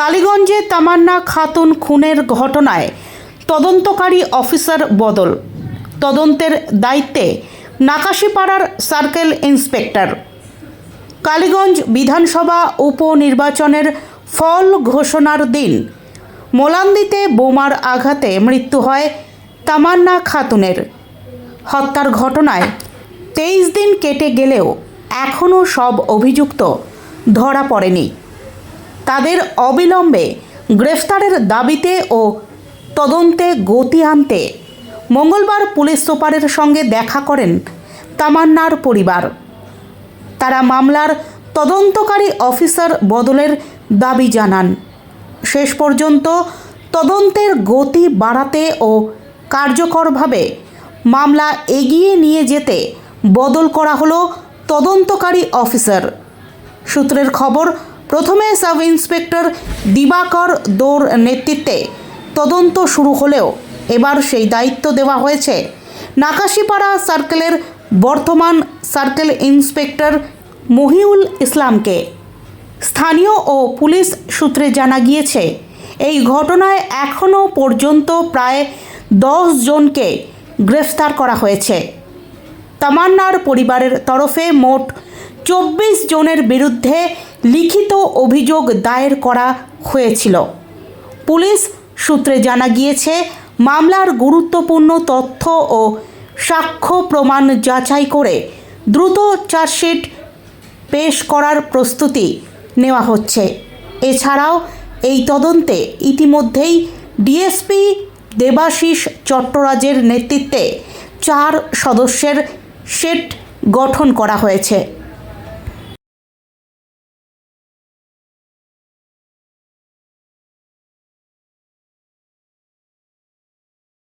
কালীগঞ্জে তামান্না খাতুন খুনের ঘটনায় তদন্তকারী অফিসার বদল। তদন্তের দায়িত্বে নাকাশিপাড়ার সার্কেল ইন্সপেক্টর। কালীগঞ্জ বিধানসভা উপনির্বাচনের ফল ঘোষণার দিন। মোলান্দিতে বোমার আঘাতে মৃত্যু হয় তামান্না খাতুনের। হত্যার ঘটনায় তেইশ দিন কেটে গেলেও এখনও সব অভিযুক্ত ধরা পড়েনি। তাদের অবিলম্বে গ্রেফতারের দাবিতে ও তদন্তে গতি আনতে মঙ্গলবার পুলিশ সুপারের সঙ্গে দেখা করেন তামান্নার পরিবার। তারা মামলার তদন্তকারী অফিসার বদলের দাবি জানান। শেষ পর্যন্ত তদন্তের গতি বাড়াতে ও কার্যকরভাবে মামলা এগিয়ে নিয়ে যেতে বদল করা হলো তদন্তকারী অফিসার। সূত্রের খবর প্রথমে সাব ইন্সপেক্টর দিবাকর দৌর নেতৃত্বে তদন্ত শুরু হলেও এবার সেই দায়িত্ব দেওয়া হয়েছে। নাকাশিপাড়া সার্কেলের বর্তমান সার্কেল ইন্সপেক্টর মহিউল ইসলামকে স্থানীয় ও পুলিশ সূত্রে জানা গিয়েছে, এই ঘটনায় এখনও পর্যন্ত প্রায় দশ জনকে গ্রেফতার করা হয়েছে। তামান্নার পরিবারের তরফে মোট চব্বিশ জনের বিরুদ্ধে লিখিত অভিযোগ দায়ের করা হয়েছিল। পুলিশ সূত্রে জানা গিয়েছে, মামলার গুরুত্বপূর্ণ তথ্য ও সাক্ষ্য প্রমাণ যাচাই করে দ্রুত চার্জশিট পেশ করার প্রস্তুতি নেওয়া হচ্ছে। এছাড়াও, এই তদন্তে ইতিমধ্যেই ডিএসপি দেবাশিস চট্টরাজের নেতৃত্বে চার সদস্যের সেট গঠন করা হয়েছে।